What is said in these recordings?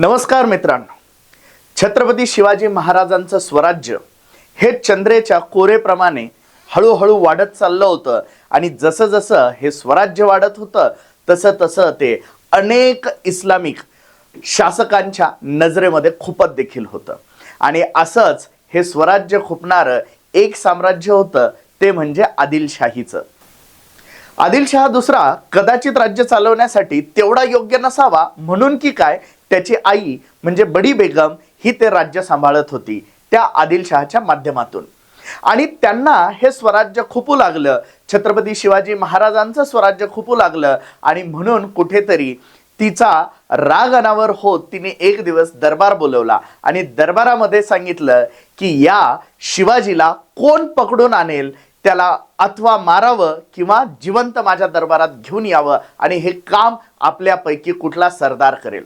नमस्कार मित्रांनो. छत्रपती शिवाजी महाराजांचं स्वराज्य हे चंद्रेच्या कोरेप्रमाणे हळूहळू वाढत चाललं होतं आणि जसं जसं हे स्वराज्य वाढत होतं तसं तसं ते अनेक इस्लामिक शासकांच्या नजरेमध्ये खुपत देखील होतं. आणि असंच हे स्वराज्य खुपणारं एक साम्राज्य होतं ते म्हणजे आदिलशाहीचं. आदिलशहा दुसरा कदाचित राज्य चालवण्यासाठी तेवढा योग्य नसावा म्हणून की काय त्याची आई म्हणजे बडी बेगम ही ते राज्य सांभाळत होती त्या आदिलशहाच्या माध्यमातून. आणि त्यांना हे स्वराज्य खुपू लागलं. छत्रपती शिवाजी महाराजांचं स्वराज्य खुपू लागलं. आणि म्हणून कुठेतरी तिचा राग अनावर होत तिने एक दिवस दरबार बोलवला. आणि दरबारामध्ये सांगितलं की या शिवाजीला कोण पकडून आणेल? त्याला अथवा मारावं किंवा जिवंत माझ्या दरबारात घेऊन यावं. आणि हे काम आपल्यापैकी कुठला सरदार करेल?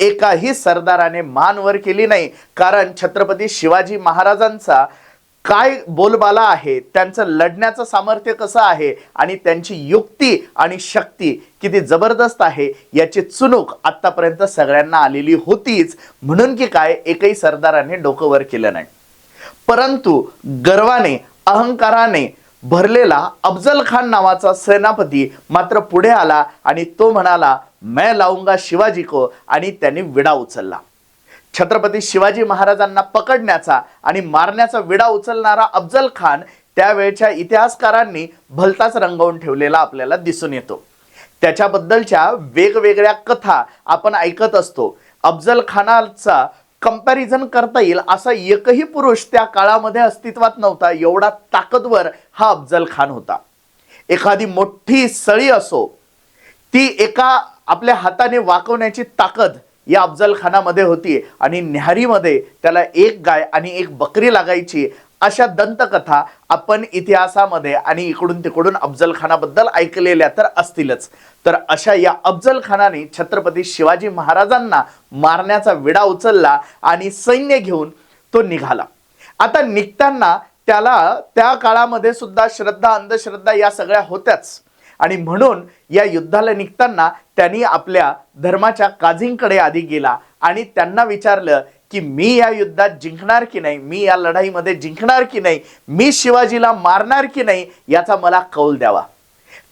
एकाही सरदाराने मान वर केली नाही. कारण छत्रपती शिवाजी महाराजांचा काय बोलबाला आहे त्यांचं लढण्याचं सामर्थ्य कसं आहे आणि त्यांची युक्ती आणि शक्ती किती जबरदस्त आहे याची चुनूक आत्तापर्यंत सगळ्यांना आलेली होतीच. म्हणून की काय एकही सरदाराने डोकं वर केलं नाही. परंतु गर्वाने अहंकाराने भरलेला अफजल खान नावाचा सेनापती मात्र पुढे आला आणि तो म्हणाला मैं लावूंगा शिवाजी को आणि त्यांनी विडा उचलला. छत्रपती शिवाजी महाराजांना पकडण्याचा आणि मारण्याचा विडा उचलणारा अफजल खान त्यावेळच्या इतिहासकारांनी भलताच रंगवून ठेवलेला आपल्याला दिसून येतो. त्याच्याबद्दलच्या वेगवेगळ्या कथा आपण ऐकत असतो. अफजल खानाचा कंपॅरिझन करता येईल. असा एकही पुरुष त्या काळामध्ये अस्तित्वात नव्हता. एवढा ताकदवर हा अफजल खान होता. एखादी मोठी सळी असो ती एका आपल्या हाताने वाकवण्याची ताकद या अफजल खानामध्ये होती आणि न्याहारीमध्ये त्याला एक गाय आणि एक बकरी लागायची. अशा दंतकथा आपण इतिहासामध्ये आणि इकडून तिकडून अफजल खानाबद्दल ऐकलेल्या तर असतीलच. तर अशा या अफजल खानाने छत्रपती शिवाजी महाराजांना मारण्याचा विडा उचलला आणि सैन्य घेऊन तो निघाला. आता निघताना त्याला त्या काळामध्ये सुद्धा श्रद्धा अंधश्रद्धा या सगळ्या होत्याच. आणि म्हणून या युद्धाला निघताना त्यांनी आपल्या धर्माच्या काझींकडे आधी गेला आणि त्यांना विचारलं की मी या युद्धात जिंकणार की नाही मी या लढाईमध्ये जिंकणार की नाही मी शिवाजीला मारणार की नाही याचा मला कौल द्यावा.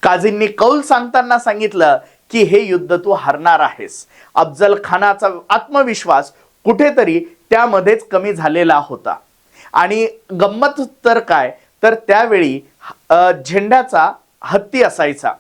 काझींनी कौल सांगताना सांगितलं की हे युद्ध तू हरणार आहेस. अफजल खानाचा आत्मविश्वास कुठेतरी त्यामध्येच कमी झालेला होता. आणि गंमत तर काय? तर त्यावेळी झेंड्याचा हत्ती असायचा.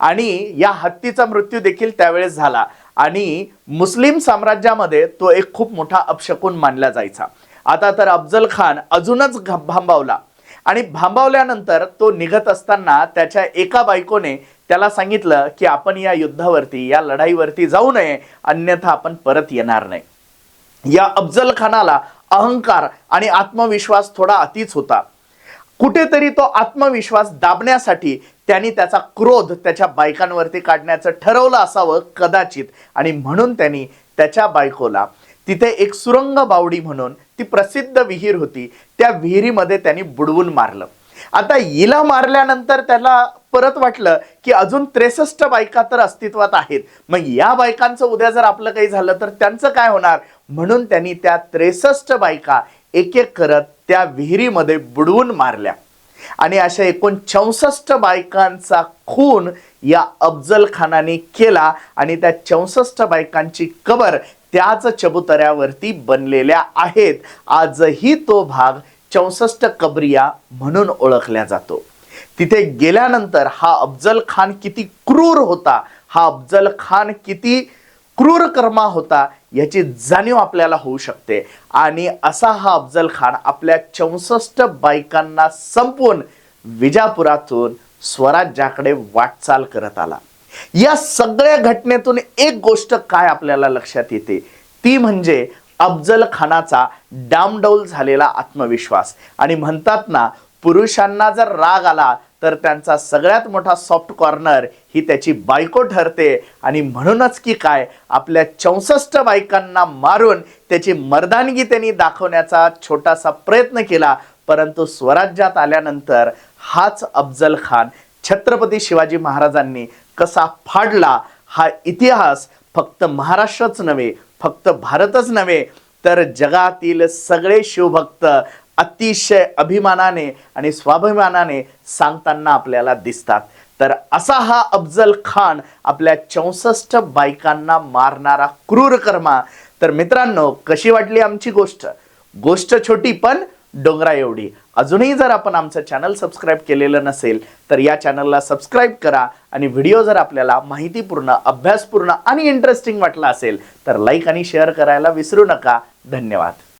आणि या हत्तीचा मृत्यू देखील त्यावेळेस झाला. आणि मुस्लिम साम्राज्यामध्ये तो एक खूप मोठा अपशकून मानला जायचा. आता तर अफजल खान अजूनच भांबावला. आणि भांबावल्यानंतर तो निघत असताना त्याच्या एका बायकोने त्याला सांगितलं की आपण या युद्धावरती या लढाईवरती जाऊ नये अन्यथा आपण परत येणार नाही. या अफजल खानाला अहंकार आणि आत्मविश्वास थोडा अतिच होता. कुठेतरी तो आत्मविश्वास दाबण्यासाठी त्यांनी त्याचा क्रोध त्याच्या बायकांवरती काढण्याचं ठरवलं असावं कदाचित. आणि म्हणून त्यांनी त्याच्या बायकोला तिथे एक सुरंग बावडी म्हणून ती प्रसिद्ध विहीर होती त्या विहिरीमध्ये त्यांनी बुडवून मारलं. आता हिला मारल्यानंतर त्याला परत वाटलं की अजून त्रेसष्ट बायका तर अस्तित्वात आहेत. मग या बायकांचं उद्या जर आपलं काही झालं तर त्यांचं काय होणार? म्हणून त्यांनी त्या त्रेसष्ट बायका एक एक करत त्या विहिरीमध्ये बुडवून मारल्या. आणि अशा एकूण चौसष्ट बायकांचा खून या अफजल खानाने केला आणि त्या चौसष्ट बायकांची कबर त्याच चबुतऱ्यावरती बनलेल्या आहेत. आजही तो भाग चौसष्ट कबरिया म्हणून ओळखल्या जातो. तिथे गेल्यानंतर हा अफजल खान किती क्रूर होता हा अफजल खान किती क्रूर कर्मा होता याची जाणीव आपल्याला होऊ शकते. आणि असा हा अफजल खान आपल्या चौसष्ट बायकांना संपवून विजापुरातून स्वराज्याकडे वाटचाल करत आला. या सगळ्या घटनेतून एक गोष्ट काय आपल्याला लक्षात येते? ती म्हणजे अफजल खानाचा डामडौल झालेला आत्मविश्वास. आणि म्हणतात ना पुरुषांना जर राग आला तर त्यांचा सगळ्यात मोठा सॉफ्ट कॉर्नर ही त्याची बायको ठरते. आणि म्हणूनच की काय आपल्या चौसष्ट बायकांना मारून त्याची मर्दानगी त्यांनी दाखवण्याचा छोटासा प्रयत्न केला. परंतु स्वराज्यात आल्यानंतर हाच अफजल खान छत्रपती शिवाजी महाराजांनी कसा फाडला हा इतिहास फक्त महाराष्ट्रच नव्हे फक्त भारतच नव्हे तर जगातील सगळे शिवभक्त अतिशय अभिमानाने आणि स्वाभिमानाने सांगताना आपल्याला दिसतात. तर असा हा अफजल खान आपल्या चौसष्ट बायकांना मारणारा क्रूर कर्मा. तर मित्रांनो कशी वाटली आमची गोष्ट? गोष्ट छोटी पण डोंगरा एवढी. अजूनही जर आपण आमचं चॅनल सबस्क्राईब केलेलं नसेल तर या चॅनलला सबस्क्राईब करा आणि व्हिडिओ जर आपल्याला माहितीपूर्ण अभ्यासपूर्ण आणि इंटरेस्टिंग वाटला असेल तर लाईक आणि शेअर करायला विसरू नका. धन्यवाद.